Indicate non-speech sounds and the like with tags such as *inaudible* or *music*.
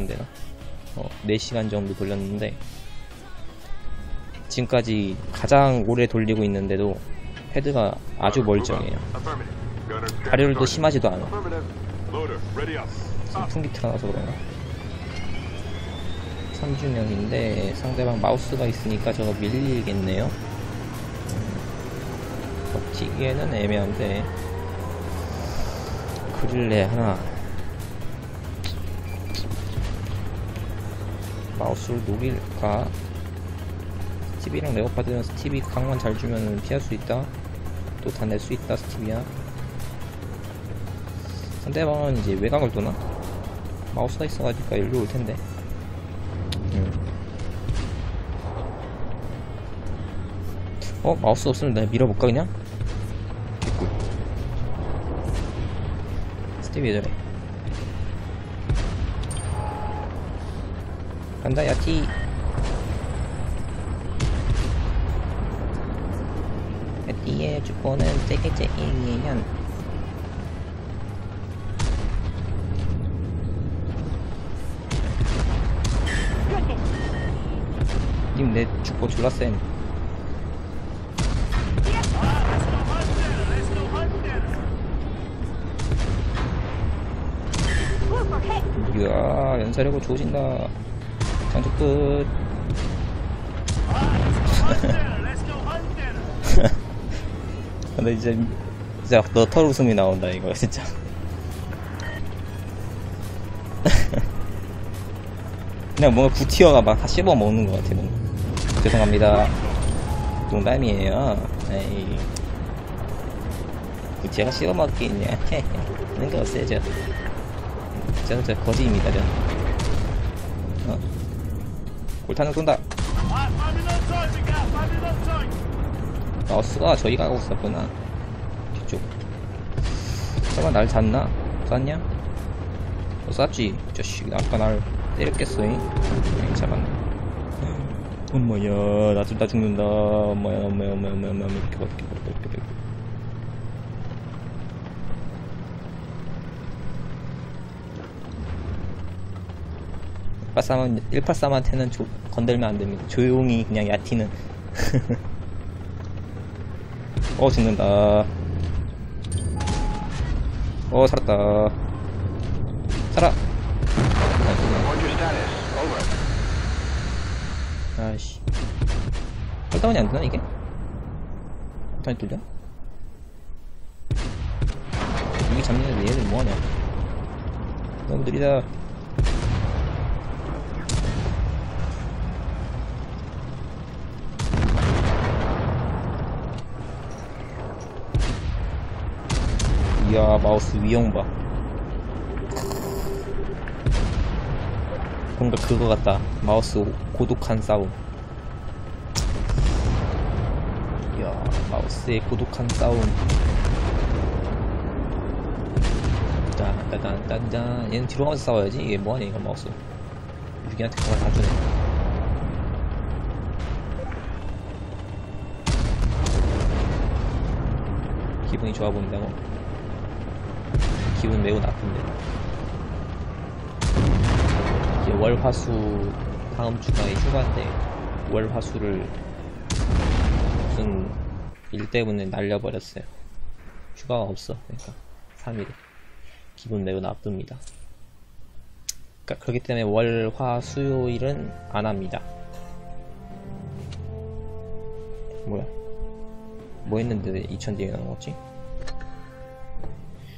시간 되나? 어, 4시간 정도 돌렸는데 지금까지 가장 오래 돌리고 있는데도 헤드가 아주 멀쩡해요. 발열도. 심하지도 않아. 선풍기 틀어놔서 그런가? 3주년인데 상대방 마우스가 있으니까 저거 밀리겠네요. 음, 버티기에는 애매한데 그릴레 하나 마우스를 노릴까? 스티비랑 레오파드는 스티비 강만 잘 주면 피할 수 있다. 또 다 낼 수 있다 스티비야. 상대방은 이제 외곽을 도나? 마우스가 있어가지고 일로 올 텐데. 음. 어 마우스 없으면 내가 밀어볼까 그냥? 스티비 왜 저래? 간다 야티. 야티의 주권은 세게 제이면 님내 죽고 졸라 쌤 이야 연사력을 조진다 장축 끝. *laughs* 근데 이제 진짜 너털 웃음이 나온다 이거 진짜. *laughs* 그냥 뭔가 구티어가 막 다 씹어 먹는 것 같아 뭔가 죄송합니다. 농담이에요. 에이. 구티어가 씹어 먹기 있냐? *laughs* 그런 거 없어요 저. 저는 저 거지입니다 저. 어? 골탄을 쏜다. 마우스가 저희 가고 있었구나. 뒤쪽. 설마 날 잤나? 쐈냐? 어, 쐈지? 이 자식 아까 날 때렸겠어 잉? 응, 잡았네 엄마야 나, 나 죽는다. 엄마야 엄마야 엄마야 엄마야 엄마야. 이렇게 봐 이렇게 봐 이렇게. 봐183은 183한테는 조, 건들면 안 됩니다. 조용히 그냥 야티는. *laughs* 어 죽는다. 어 살았다. 살아. 아이씨. 헐다운이 안 되나 이게? 다시 뚫려? 여기 잡는데 얘들 뭐하냐? 너무 느리다. 이야 마우스 위용 봐. 뭔가 그거 같다. 마우스 고독한 싸움. 이야, 마우스의 고독한 싸움. 딴딴딴딴. 얘는 뒤로 가면서 싸워야지. 이게 뭐하냐, 이거 마우스. 유기한테 그거 다 주네. 기분이 좋아 보인다고? 기분 매우 나쁜데. 이제 월화수 다음 주가 휴가인데 월화수를 무슨 일 때문에 날려버렸어요. 휴가가 없어. 그러니까 3일. 기분 매우 나쁩니다. 그러니까 그렇기 때문에 월화 수요일은 안 합니다. 뭐야? 뭐 했는데 2000 뒤에 나온 거지?